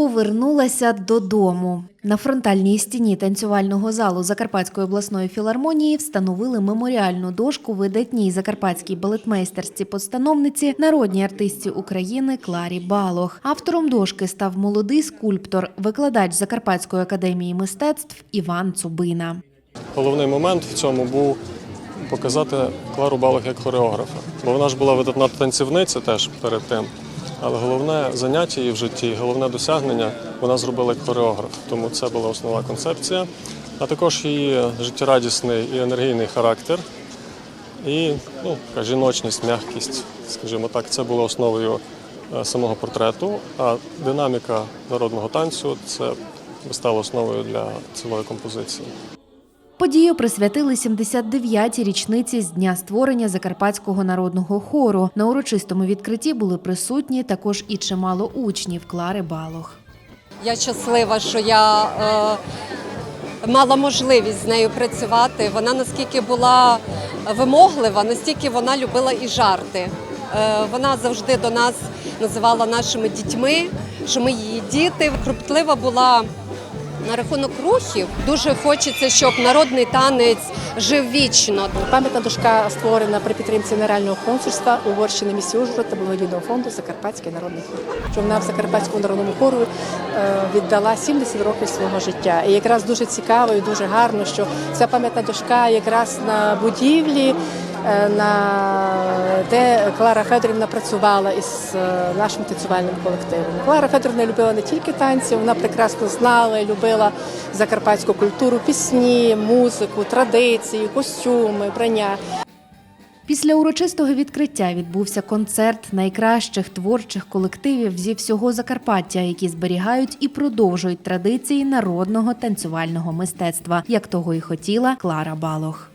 повернулася додому. На фронтальній стіні танцювального залу Закарпатської обласної філармонії встановили меморіальну дошку видатній закарпатській балетмейстерці-постановниці, народній артистці України Кларі Балох. Автором дошки став молодий скульптор, викладач Закарпатської академії мистецтв Іван Цубина. Головний момент в цьому був показати Клару Балох як хореографа. Бо вона ж була видатна танцівниця теж перед тим. Але головне заняття її в житті, головне досягнення вона зробила як хореограф. Тому це була основна концепція. А також її життєрадісний і енергійний характер, і ну, така жіночність, м'якість, скажімо так, це було основою е, самого портрету. А динаміка народного танцю це стало основою для цілої композиції. Подію присвятили 79-й річниці з дня створення Закарпатського народного хору. На урочистому відкритті були присутні також і чимало учнів Клари Балох. Я щаслива, що я е, мала можливість з нею працювати. Вона наскільки була вимоглива, настільки вона любила і жарти. Е, вона завжди до нас називала нашими дітьми, що ми її діти. Круплива була на рахунок рухів. Дуже хочеться, щоб народний танець жив вічно. Пам'ятна дошка створена при підтримці Генерального консульства Угорщини місті та благодійного фонду Закарпатський народний хор. Що вона в Закарпатському народному хору е, віддала 70 років свого життя. І якраз дуже цікаво і дуже гарно, що ця пам'ятна дошка якраз на будівлі. Е, На де Клара Федорівна працювала із е, нашим танцювальним колективом. Клара Федорівна любила не тільки танці, вона прекрасно знала і любила закарпатську культуру, пісні, музику, традиції, костюми, брання. Після урочистого відкриття відбувся концерт найкращих творчих колективів зі всього Закарпаття, які зберігають і продовжують традиції народного танцювального мистецтва, як того і хотіла Клара Балох.